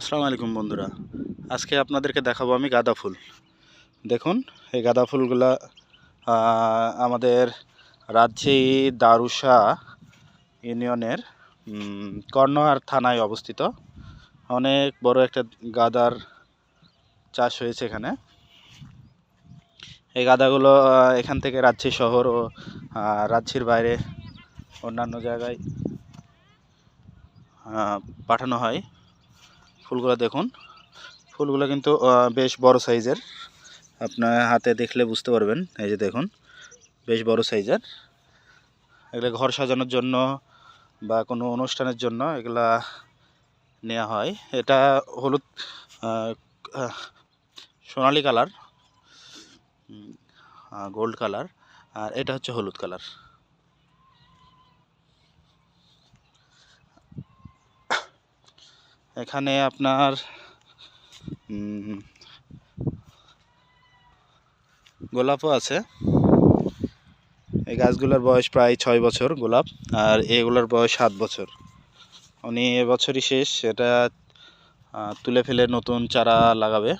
আসসালামু আলাইকুম বন্ধুরা। আজকে আপনাদেরকে দেখাবো আমি গাঁদা ফুল। দেখুন, এই গাঁদা ফুলগুলা আমাদের রাজশাহী দারুসা ইউনিয়নের কর্ণহার থানায় অবস্থিত। অনেক বড় একটা গাদার চাষ হয়েছে এখানে। এই গাদাগুলো এখান থেকে রাজশাহী শহর ও রাজশাহীর বাইরে অন্যান্য জায়গায় পাঠানো হয়। ফুলগুলো দেখুন। ফুলগুলো কিন্তু বেশ বড় সাইজের। আপনার হাতে দেখলে বুঝতে পারবেন। এই যে দেখুন, বেশ বড় সাইজের। এগুলো ঘর সাজানোর জন্য বা কোনো অনুষ্ঠানের জন্য এগুলা নেওয়া হয়। এটা হলুদ সোনালি কালার গোল্ড কালার। আর এটা হচ্ছে হলুদ কালার। এখানে আপনার গোলাপও আছে। এই গাছগুলোর বয়স প্রায় ছয় বছর গোলাপ আর এগুলোর বয়স সাত বছর। উনি এবছরই শেষ আহ, তুলে ফেলে নতুন চারা লাগাবে।